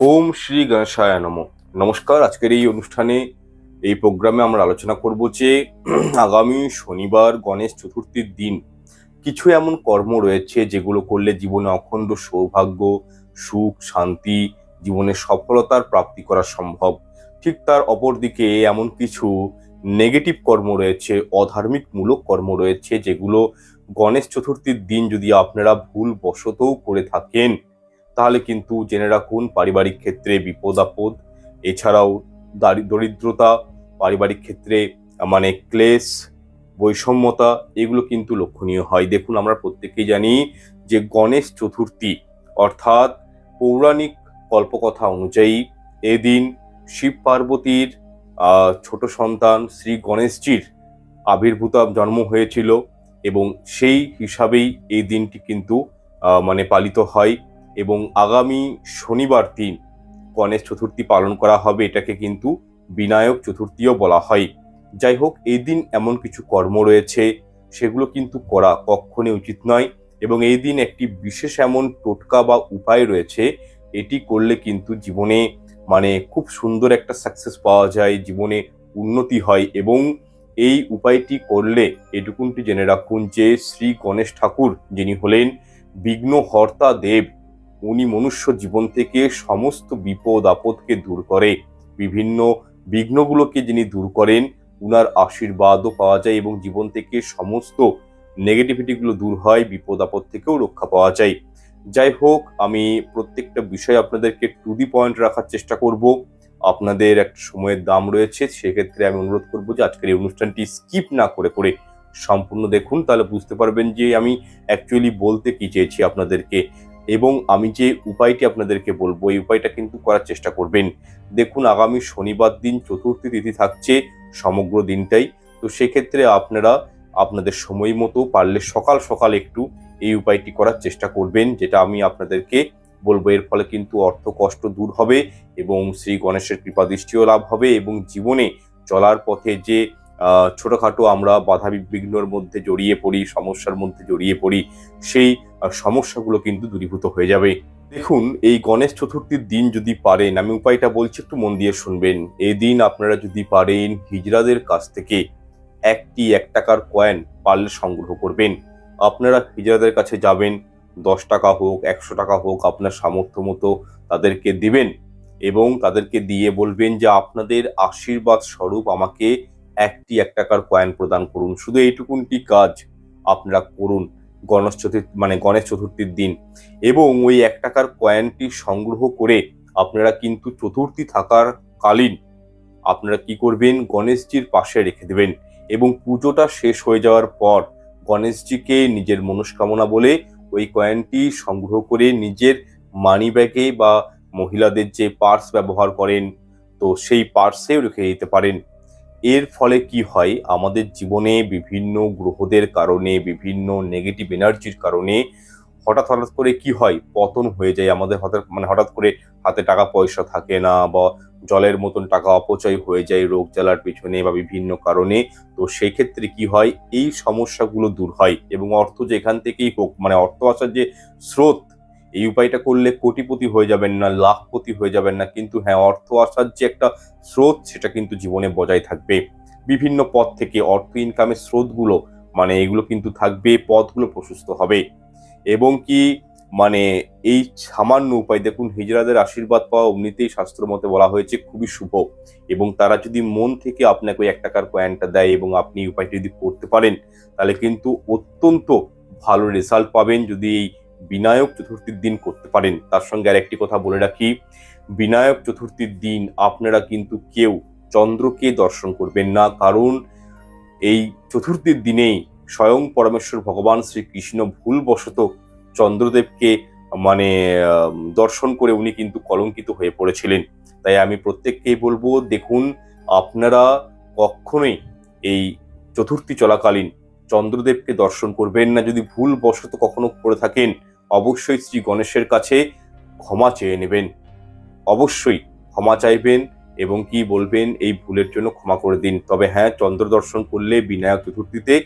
ওম শ্রী গণেশায় নম। নমস্কার, আজকের এই অনুষ্ঠানে, এই প্রোগ্রামে আমরা আলোচনা করব যে আগামী শনিবার গণেশ চতুর্থীর দিন কিছু এমন কর্ম রয়েছে যেগুলো করলে জীবনে অখণ্ড সৌভাগ্য, সুখ, শান্তি, জীবনে সফলতার প্রাপ্তি করা সম্ভব। ঠিক তার অপর দিকে এমন কিছু নেগেটিভ কর্ম রয়েছে, অধার্মিক মূলক কর্ম রয়েছে যেগুলো গণেশ চতুর্থীর দিন যদি আপনারা ভুল বশতও করে থাকেন তাহলে কিন্তু জেনে রাখুন পারিবারিক ক্ষেত্রে বিপদ আপদ, এছাড়াও দারি- দরিদ্রতা, পারিবারিক ক্ষেত্রে মানে ক্লেশ, বৈষম্যতা, এগুলো কিন্তু লক্ষণীয় হয়। দেখুন আমরা প্রত্যেকেই জানি যে গণেশ চতুর্থী, অর্থাৎ পৌরাণিক কল্পকথা অনুযায়ী এদিন শিব পার্বতীর ছোট সন্তান শ্রী গণেশজির আবির্ভূত জন্ম হয়েছিল এবং সেই হিসাবেই এই দিনটি কিন্তু মানে পালিত হয়। এবং আগামী শনিবার দিন গণেশ চতুর্থী পালন করা হবে, এটাকে কিন্তু বিনায়ক চতুর্থীও বলা হয়। যাই হোক, এই দিন এমন কিছু কর্ম রয়েছে, সেগুলো কিন্তু করা কখনই উচিত নয় এবং এই দিন একটি বিশেষ এমন টোটকা বা উপায় রয়েছে, এটি করলে কিন্তু জীবনে মানে খুব সুন্দর একটা সাকসেস পাওয়া যায়, জীবনে উন্নতি হয় এবং এই উপায়টি করলে, এটুকুনটি জেনে রাখুন যে শ্রী গণেশ ঠাকুর যিনি হলেন বিঘ্নহর্তা দেব উনি মনুষ্য জীবন থেকে সমস্ত বিপদ আপদকে দূর করে। বিভিন্ন বিঘ্নগুলোকে যিনি দূর করেন, উনার আশীর্বাদও পাওয়া যায় এবং জীবন থেকে সমস্ত নেগেটিভিটিগুলো দূর হয়, বিপদ আপদ থেকেও রক্ষা পাওয়া যায়। যাই হোক, আমি প্রত্যেকটা বিষয় আপনাদেরকে টু দি পয়েন্ট রাখার চেষ্টা করব। আপনাদের একটা সময়ের দাম রয়েছে, সেক্ষেত্রে আমি অনুরোধ করব যে আজকের এই অনুষ্ঠানটি স্কিপ না করে করে সম্পূর্ণ দেখুন। তাহলে বুঝতে পারবেন যে আমি অ্যাকচুয়ালি বলতে কি চেয়েছি আপনাদেরকে। এবং আমি যে উপায়টি আপনাদেরকে বলব, এই উপায়টা কিন্তু করার চেষ্টা করবেন। দেখুন, আগামী শনিবার দিন চতুর্থী তিথি থাকছে সমগ্র দিনটাই। তো সেক্ষেত্রে আপনারা আপনাদের সময় মতো পারলে সকাল সকাল একটু এই উপায়টি করার চেষ্টা করবেন, যেটা আমি আপনাদেরকে বলব। এর ফলে কিন্তু অর্থ কষ্ট দূর হবে এবং শ্রী গণেশের কৃপা দৃষ্টিও লাভ হবে এবং জীবনে চলার পথে যে ছোটখাটো আমরা বাধা বিঘ্নর মধ্যে জড়িয়ে পড়ি, সমস্যার মধ্যে জড়িয়ে পড়ি, সেই সমস্যাগুলো কিন্তু দূরীভূত হয়ে যাবে। দেখুন, এই গণেশ চতুর্থীর দিন যদি পারেন, আমি উপায়টা বলছি, একটু মন দিয়ে শুনবেন। এই দিন আপনারা যদি পারেন, হিজড়াদের কাছ থেকে একটি, এক টাকার কয়েন পারলে সংগ্রহ করবেন। আপনারা হিজড়াদের কাছে যাবেন, দশ টাকা হোক, একশো টাকা হোক, আপনার সামর্থ্য মতো তাদেরকে দিবেন এবং তাদেরকে দিয়ে বলবেন যে, আপনাদের আশীর্বাদ স্বরূপ আমাকে একটি এক টাকার কয়েন প্রদান করুন। শুধু এইটুকুনটি কাজ আপনারা করুন গণেশ চতুর্থী মানে গণেশ চতুর্থীর দিন। এবং ওই এক টাকার কয়েনটি সংগ্রহ করে আপনারা কিন্তু চতুর্থী থাকার কালীন আপনারা কি করবেন? গণেশজির পাশে রেখে দেবেন। এবং পুজোটা শেষ হয়ে যাওয়ার পর গণেশজিকে নিজের মনস্কামনা বলে ওই কয়েনটি সংগ্রহ করে নিজের মানি ব্যাগে বা মহিলাদের যে পার্স ব্যবহার করেন, তো সেই পার্সেও রেখে দিতে পারেন। এর ফলে কি হয়? আমাদের জীবনে বিভিন্ন গ্রহদের কারণে, বিভিন্ন নেগেটিভ এনার্জির কারণে হঠাৎ হঠাৎ করে কি হয়? পতন হয়ে যায় আমাদের হঠাৎ মানে হঠাৎ করে হাতে টাকা পয়সা থাকে না বা জলের মতন টাকা অপচয় হয়ে যায় রোগ জ্বালার পিছনে বা বিভিন্ন কারণে। তো সেই ক্ষেত্রে কি হয়? এই সমস্যাগুলো দূর হয় এবং অর্থ যেখান থেকেই হোক মানে অর্থ আসার যে স্রোত এই উপায়টা করলে কোটিপতি হয়ে যাবেন না, লাখপতি হয়ে যাবেন না, কিন্তু হ্যাঁ অর্থ আসার যে একটা স্রোত, সেটা কিন্তু জীবনে বজায় থাকবে। বিভিন্ন পথ থেকে অর্থ ইনকামের স্রোতগুলো মানে এগুলো কিন্তু থাকবে, পথগুলো প্রশস্ত হবে। এবং কি মানে এই সামান্য উপায়, দেখুন হিজরাদের আশীর্বাদ পাওয়া অমনিতেই শাস্ত্র মতে বলা হয়েছে, খুবই শুভ। এবং তারা যদি মন থেকে আপনাকে ওই এক টাকার কয়েনটা দেয় এবং আপনি উপায়টি যদি করতে পারেন, তাহলে কিন্তু অত্যন্ত ভালো রেজাল্ট পাবেন। যদি এই বিনায়ক চতুর্থীর দিন করতে পারেন। তার সঙ্গে আর একটি কথা বলে রাখি, বিনায়ক চতুর্থীর দিন আপনারা কিন্তু কেউ চন্দ্রকে দর্শন করবেন না। কারণ এই চতুর্থীর দিনেই স্বয়ং পরমেশ্বর ভগবান শ্রীকৃষ্ণ ভুলবশত চন্দ্রদেবকে মানে দর্শন করে উনি কিন্তু কলঙ্কিত হয়ে পড়েছিলেন। তাই আমি প্রত্যেককেই বলব, দেখুন, আপনারা কখনোই এই চতুর্থী চলাকালীন চন্দ্রদেবকে দর্শন করবেন না। যদি ভুলবশত কখনো করে থাকেন, অবশ্যই শ্রী গণেশের কাছে ক্ষমা চেয়ে নেবেন। অবশ্যই ক্ষমা চাইবেন এবং কি বলবেন এই ভুলের জন্য ক্ষমা করে দিন। তবে হ্যাঁ চন্দ্র দর্শন করলে বিনায়ক চতুর্থীতে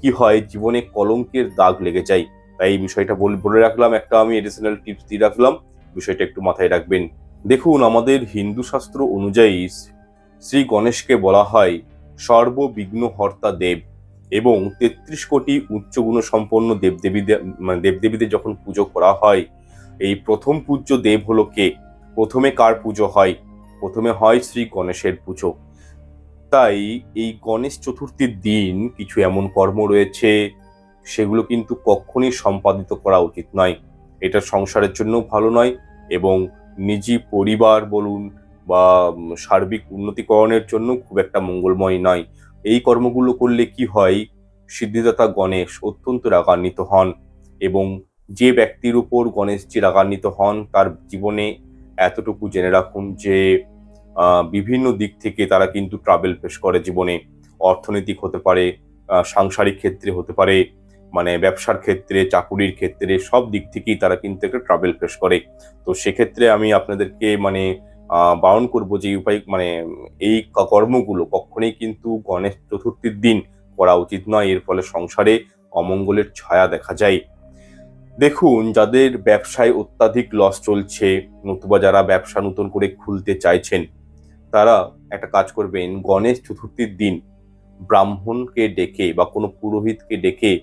কি হয়? জীবনে কলঙ্কের দাগ লেগে যায়। তাই এই বিষয়টা বল- রাখলাম। একটা আমি এডিশনাল টিপস দিয়ে রাখলাম। বিষয়টা একটু মাথায় রাখবেন। দেখুন, আমাদের হিন্দু শাস্ত্র অনুযায়ী শ্রী গণেশকে বলা হয় সর্ববিঘ্ন হর্তা দেব। এবং তেত্রিশ কোটি উচ্চ গুণসম্পন্ন দেবদেবীদের মানে দেবদেবীদের যখন পুজো করা হয়, এই প্রথম পূজ্য দেব হলো কে? প্রথমে কার পুজো হয়? প্রথমে হয় শ্রী গণেশের পুজো। তাই এই গণেশ চতুর্থীর দিন কিছু এমন কর্ম রয়েছে, সেগুলো কিন্তু কখনই সম্পাদিত করা উচিত নয়। এটা সংসারের জন্য ভালো নয় এবং নিজি পরিবার বলুন বা সার্বিক উন্নতিকরণের জন্য খুব একটা মঙ্গলময় নয়। এই কর্মগুলো করলে কি হয়? সিদ্ধিদাতা গণেশ অত্যন্ত রাগান্বিত হন এবং যে ব্যক্তির উপর গণেশজি রাগান্বিত হন, তার জীবনে এতটুকু জেনে রাখুন যে বিভিন্ন দিক থেকে তারা কিন্তু ট্রাভেল ফেস করে জীবনে। অর্থনৈতিক হতে পারে সাংসারিক ক্ষেত্রে হতে পারে মানে ব্যবসার ক্ষেত্রে, চাকুরির ক্ষেত্রে সব দিক থেকেই তারা কিন্তু একটা ট্রাভেল ফেস করে। তো সেক্ষেত্রে আমি আপনাদেরকে মানে বারণ করব যে উপায় মানে এই কর্মগুলো কখনোই কিন্তু গণেশ চতুর্থীর দিন করা উচিত নয়। এর ফলে সংসারে অমঙ্গলের ছায়া দেখা যায়। দেখুন, যাদের ব্যবসায় অত্যাধিক লস চলছে, নতুবা যারা ব্যবসা নতুন করে খুলতে চাইছেন, তারা একটা কাজ করবেন, গণেশ চতুর্থীর দিন ব্রাহ্মণকে ডেকে বা কোনো পুরোহিতকে ডেকে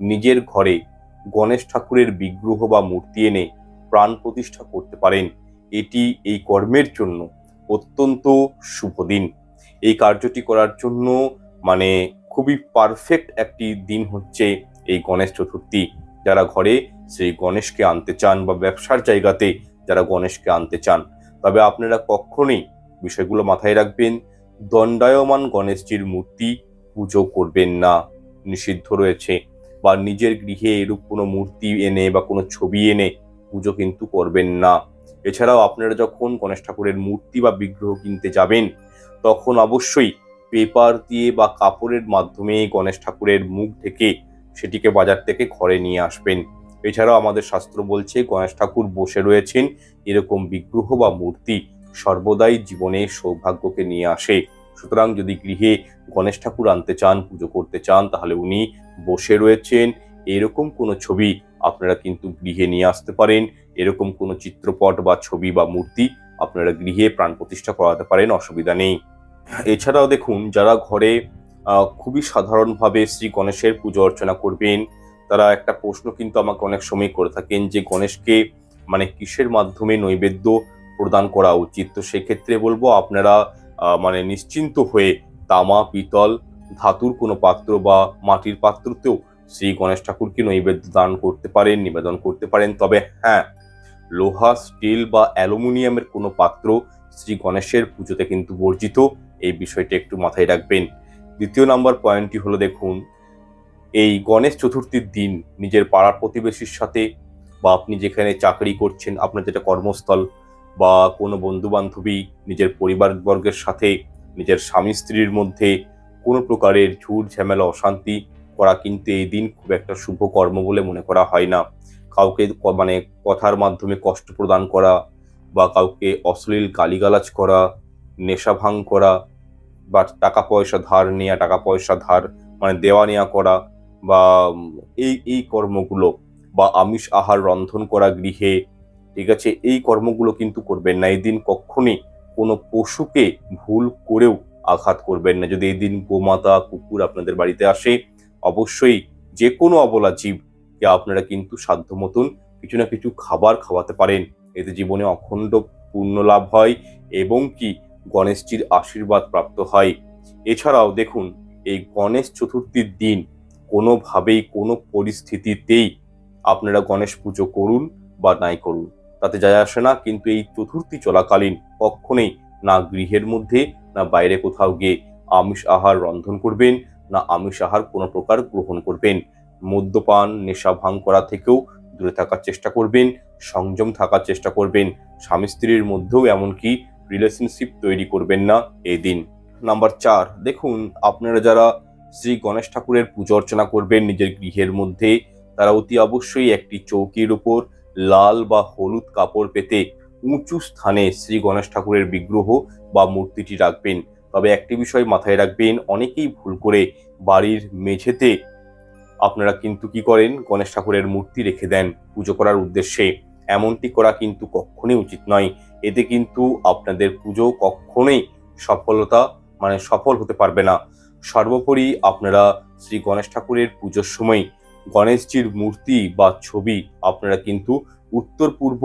নিজের ঘরে গণেশ ঠাকুরের বিগ্রহ বা মূর্তি এনে প্রাণ প্রতিষ্ঠা করতে পারেন। এটি এই কর্মের জন্য অত্যন্ত শুভ দিন। এই কার্যটি করার জন্য মানে খুবই পারফেক্ট একটি দিন হচ্ছে এই গণেশ চতুর্থী। যারা ঘরে সেই গণেশকে আনতে চান বা ব্যবসার জায়গাতে যারা গণেশকে আনতে চান, তবে আপনারা কখনোই বিষয়গুলো মাথায় রাখবেন, দণ্ডায়মান গণেশজির মূর্তি পুজো করবেন না। নিষিদ্ধ রয়েছে বা নিজের গৃহে এরূপ কোনো মূর্তি এনে বা কোনো ছবি এনে পুজো কিন্তু করবেন না। এছাড়াও আপনারা যখন গণেশ ঠাকুরের মূর্তি বা বিগ্রহ কিনতে যাবেন, তখন অবশ্যই পেপার দিয়ে বা কাপড়ের মাধ্যমে গণেশ ঠাকুরের মুখ ঢেকে সেটিকে বাজার থেকে ঘরে নিয়ে আসবেন। এছাড়াও আমাদের শাস্ত্র বলছে, গণেশ ঠাকুর বসে রয়েছেন, এরকম বিগ্রহ বা মূর্তি সর্বদাই জীবনে সৌভাগ্যকে নিয়ে আসে। সুতরাং যদি গৃহে গণেশ ঠাকুর আনতে চান, পুজো করতে চান, তাহলে উনি বসে রয়েছেন। এরকম কোনো ছবি আপনারা কিন্তু গৃহে নিয়ে আসতে পারেন। এরকম কোনো চিত্রপট বা ছবি বা মূর্তি আপনারা গৃহে প্রাণ প্রতিষ্ঠা করাতে পারেন, অসুবিধা নেই। এছাড়াও দেখুন, যারা ঘরে খুবই সাধারণভাবে শ্রী গণেশের পুজো অর্চনা করবেন, তারা একটা প্রশ্ন কিন্তু আমাকে অনেক সময় করে থাকেন যে, গণেশকে মানে কিসের মাধ্যমে নৈবেদ্য প্রদান করা উচিত? তো সেক্ষেত্রে বলব, আপনারা মানে নিশ্চিন্ত হয়ে তামা, পিতল, ধাতুর কোনো পাত্র বা মাটির পাত্রতেও শ্রী গণেশ ঠাকুরকে নৈবেদ্য দান করতে পারেন, নিবেদন করতে পারেন। তবে হ্যাঁ লোহা, স্টিল বা অ্যালুমিনিয়ামের কোনো পাত্র শ্রী গণেশের পুজোতে কিন্তু বর্জিত, এই বিষয়টি একটু মাথায় রাখবেন। দ্বিতীয় নাম্বার পয়েন্টটি হলো দেখুন, এই গণেশ চতুর্থীর দিন নিজের পাড়ার প্রতিবেশীর সাথে বা আপনি যেখানে চাকরি করছেন, আপনার যেটা কর্মস্থল বা কোনো বন্ধু বান্ধবী নিজের পরিবারবর্গের সাথে, নিজের স্বামী স্ত্রীর মধ্যে কোনো প্রকারের ঝুট ঝামেলা অশান্তি করা, কিন্তু এই দিন খুব একটা শুভ কর্ম বলে মনে করা হয় না। কাউকে মানে কথার মাধ্যমে কষ্ট প্রদান করা বা কাউকে অশ্লীল গালিগালাজ করা, নেশা ভাঙ করা বা টাকা পয়সা ধার নেওয়া টাকা পয়সা ধার মানে দেওয়া নেওয়া করা বা এই এই কর্মগুলো বা আমিষ আহার রন্ধন করা গৃহে, ঠিক আছে, এই কর্মগুলো কিন্তু করবেন না। এই দিন কখনই কোনো পশুকে ভুল করেও আঘাত করবেন না। যদি এই দিন গোমাতা, কুকুর আপনাদের বাড়িতে আসে অবশ্যই যে কোনো অবলা জীবকে আপনারা কিন্তু সাধ্য মতন কিছু না কিছু খাবার খাওয়াতে পারেন। এতে জীবনে অখণ্ড পুণ্য লাভ হয় এবং কি গণেশজির আশীর্বাদ প্রাপ্ত হয়। এছাড়াও দেখুন, এই গণেশ চতুর্থীর দিন কোনোভাবেই কোনো পরিস্থিতিতেই আপনারা গণেশ পুজো করুন বা নাই করুন। তাতে যায় আসে না, কিন্তু এই চতুর্থী চলাকালীন কখনোই না গৃহের মধ্যে, না বাইরে কোথাও গিয়ে আমিষ আহার রন্ধন করবেন না আমিষ আহার কোনো প্রকার গ্রহণ করবেন। মদ্যপান, নেশা ভাঙ করা থেকেও দূরে থাকার চেষ্টা করবেন, সংযম থাকার চেষ্টা করবেন। স্বামী স্ত্রীর মধ্যেও এমনকি রিলেশনশিপ তৈরি করবেন না এই দিন নাম্বার চার, দেখুন, আপনারা যারা শ্রী গণেশ ঠাকুরের পুজো অর্চনা করবেন নিজের গৃহের মধ্যে, তারা অতি অবশ্যই একটি চৌকির উপর লাল বা হলুদ কাপড় পেতে উঁচু স্থানে শ্রী গণেশ ঠাকুরের বিগ্রহ বা মূর্তিটি রাখবেন। তবে একটি বিষয় মাথায় রাখবেন, অনেকেই ভুল করে বাড়ির মেঝেতে আপনারা কিন্তু কি করেন? গণেশ ঠাকুরের মূর্তি রেখে দেন পুজো করার উদ্দেশ্যে। এমনটি করা কিন্তু কখনই উচিত নয়। এতে কিন্তু আপনাদের পুজো কখনোই সফলতা মানে সফল হতে পারবে না। সর্বোপরি আপনারা শ্রী গণেশ ঠাকুরের পুজোর সময় গণেশজির মূর্তি বা ছবি আপনারা কিন্তু উত্তর পূর্ব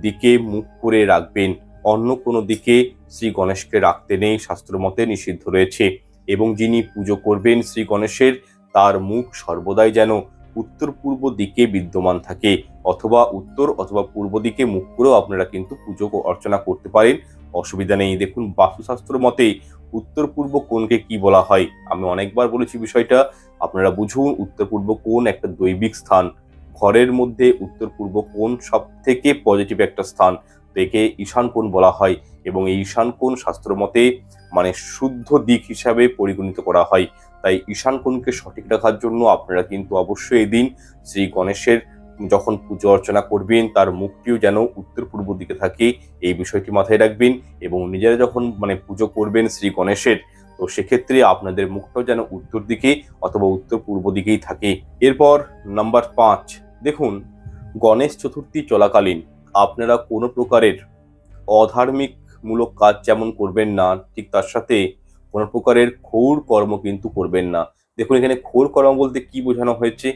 দিকে মুখ করে রাখবেন। অন্য কোনো দিকে শ্রী গণেশকে রাখতে নেই শাস্ত্রমতে নিষিদ্ধ রয়েছে। এবং যিনি পুজো করবেন শ্রী গণেশের, তার মুখ সর্বদাই যেন উত্তর পূর্ব দিকে বিদ্যমান থাকে। অথবা উত্তর অথবা পূর্ব দিকে মুখ করেও আপনারা কিন্তু পুজো অর্চনা করতে পারেন। অসুবিধা নেই। দেখুন, বাস্তুশাস্ত্র মতে উত্তর পূর্ব কোণকে কি বলা হয়? আমি অনেকবার বলেছি বিষয়টা। আপনারা বুঝুন উত্তর পূর্ব কোণ একটা দৈবিক স্থান। ঘরের মধ্যে উত্তর পূর্ব কোণ সব থেকে পজিটিভ একটা স্থান। তো একে ঈশান কোণ বলা হয়। এবং এই ঈশান কোণ শাস্ত্র মতে মানে শুদ্ধ দিক হিসাবে পরিগণিত করা হয়। তাই ঈশান কোণকে সঠিক রাখার জন্য আপনারা কিন্তু অবশ্যই এই দিন শ্রী গণেশের যখন পুজো অর্চনা করবেন, তার মুখটিও যেন উত্তর পূর্ব দিকে থাকে, এই বিষয়টি মাথায় রাখবেন এবং নিজেরা যখন মানে পুজো করবেন শ্রী গণেশের, তো সেক্ষেত্রে আপনাদের মুখটাও যেন উত্তর দিকে অথবা উত্তর পূর্ব দিকেই থাকে। এরপর নাম্বার পাঁচ, দেখুন, গণেশ চতুর্থী চলাকালীন আপনারা কোনো প্রকারের অধার্মিক মূলক কাজ যেমন করবেন না, ঠিক তার সাথে কোনো প্রকারের ঘোর কর্ম কিন্তু করবেন না। দেখুন, এখানে ঘোর কর্ম বলতে কি বোঝানো হয়েছে?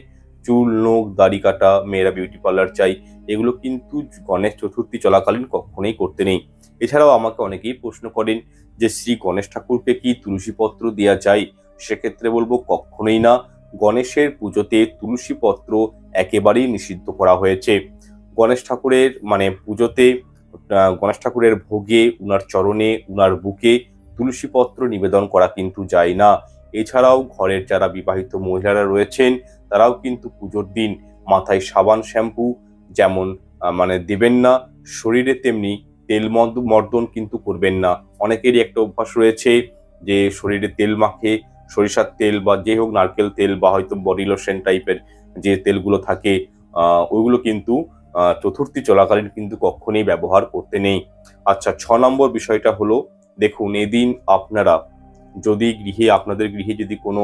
চুল, নোখ, দাড়ি কাটা, মেয়েরা বিউটি পার্লার চাই, এগুলো কিন্তু গণেশ চতুর্থী চলাকালীন কখনোই করতে নেই। এছাড়াও আমাকে অনেকেই প্রশ্ন করেন যে শ্রী গণেশ ঠাকুরকে কি তুলসী পত্র দেওয়া যায়? সেক্ষেত্রে বলব কখনোই না। গণেশের পুজোতে তুলসী পত্র একেবারেই নিষিদ্ধ করা হয়েছে। গণেশ ঠাকুরের মানে পুজোতে গণেশ ঠাকুরের ভোগে, উনার চরণে, উনার বুকে তুলসী পত্র নিবেদন করা কিন্তু যায় না। এছাড়াও ঘরের যারা বিবাহিত মহিলারা রয়েছেন, তারাও কিন্তু পুজোর দিন মাথায় সাবান, শ্যাম্পু যেমন মানে দেবেন না, শরীরে তেমনি তেল মর্দন কিন্তু করবেন না। অনেকেরই একটা অভ্যাস রয়েছে যে শরীরে তেল মাখে, সরিষার তেল বা যে হোক নারকেল তেল বা হয়তো বডি লোশন টাইপের যে তেলগুলো থাকে ওইগুলো কিন্তু চতুর্থী চলাকালীন কিন্তু কখনোই ব্যবহার করতে নেই। আচ্ছা ছ নম্বর বিষয়টা হলো, দেখুন, এদিন আপনারা যদি গৃহে, আপনাদের গৃহে যদি কোনো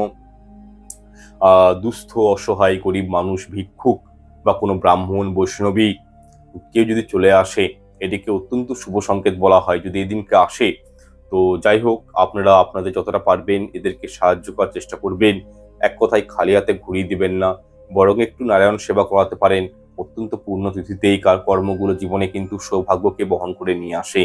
দুস্থ, অসহায়, গরিব মানুষ, ভিক্ষুক বা কোনো ব্রাহ্মণ, বৈষ্ণবী কেউ যদি চলে আসে এটিকে অত্যন্ত শুভ সংকেত বলা হয়, যদি এদিনকে আসে, তো যাই হোক, আপনারা, আপনাদের যতটা পারবেন এদেরকে সাহায্য করার চেষ্টা করবেন। এক কথায় খালি হাতে ঘুরিয়ে দিবেন না, বরং একটু নারায়ণ সেবা করাতে পারেন। অত্যন্ত পূর্ণ তিথিতে এই কার কর্মগুলো জীবনে কিন্তু সৌভাগ্যকে বহন করে নিয়ে আসে।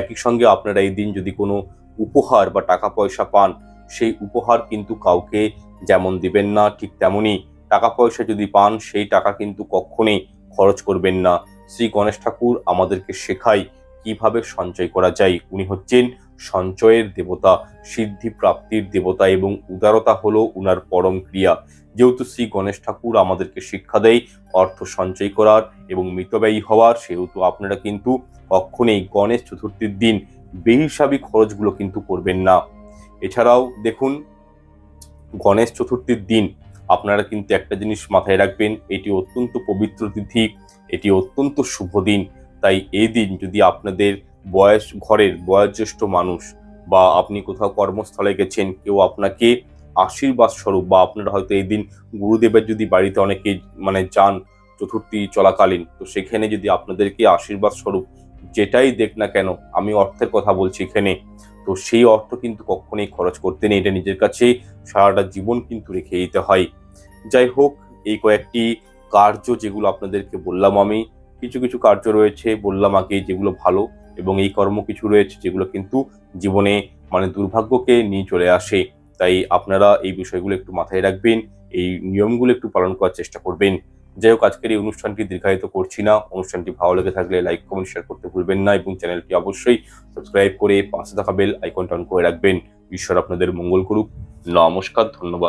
একই সঙ্গে আপনারা এই দিন যদি কোনো উপহার বা টাকা পয়সা পান, সেই উপহার কিন্তু কাউকে যেমন দিবেন না, ঠিক তেমনই টাকা পয়সা যদি পান, সেই টাকা কিন্তু কখনোই খরচ করবেন না। শ্রী গণেশ ঠাকুর আমাদেরকে শেখায় কীভাবে সঞ্চয় করা যায়। উনি হচ্ছেন সঞ্চয়ের দেবতা সিদ্ধি প্রাপ্তির দেবতা এবং উদারতা হলো উনার পরম ক্রিয়া। যেহেতু শ্রী গণেশ ঠাকুর আমাদেরকে শিক্ষা দেয় অর্থ সঞ্চয় করার এবং মিতব্যয়ী হওয়ার, সেহেতু আপনারা কিন্তু কখনোই গণেশ চতুর্থীর দিন বেহিসাবি খরচগুলো কিন্তু করবেন না। এছাড়াও দেখুন, গণেশ চতুর্থীর দিন আপনারা কিন্তু একটা জিনিস মাথায় রাখবেন, এটি অত্যন্ত পবিত্র তিথি, এটি অত্যন্ত শুভ দিন। তাই এই দিন যদি আপনাদের বয়স, ঘরের বয়োজ্যেষ্ঠ মানুষ বা আপনি কোথাও কর্মস্থলে গেছেন, কেউ আপনাকে আশীর্বাদ স্বরূপ বা আপনারা হয়তো এই দিন গুরুদেবের যদি বাড়িতে অনেকে মানে যান চতুর্থী চলাকালীন, তো সেখানে যদি আপনাদেরকে আশীর্বাদ স্বরূপ যেটাই দেখ না কেন, আমি অর্থের কথা বলছি এখানে, তো সেই অর্থ কিন্তু কখনোই খরচ করতে নেই, এটা নিজের কাছে সারাটা জীবন কিন্তু রেখে দিতে হয়। যাই হোক, এই কয়েকটি কার্য যেগুলো আপনাদেরকে বললাম আমি, কিছু কিছু কার্য রয়েছে, বললাম আগে যেগুলো ভালো এবং এই কর্ম কিছু রয়েছে যেগুলো কিন্তু জীবনে মানে দুর্ভাগ্যকে নিয়ে চলে আসে। তাই আপনারা এই বিষয়গুলো একটু মাথায় রাখবেন, এই নিয়মগুলো একটু পালন করার চেষ্টা করবেন। যাই হোক, আজকের এই অনুষ্ঠানটি দীর্ঘায়িত করছি না। অনুষ্ঠানটি ভালো লেগে থাকলে লাইক, কমেন্ট, শেয়ার করতে ভুলবেন না এবং চ্যানেলটি অবশ্যই সাবস্ক্রাইব করে পাশে থাকা বেল আইকনটা অন করে রাখবেন। ঈশ্বর আপনাদের মঙ্গল করুক। নমস্কার, ধন্যবাদ।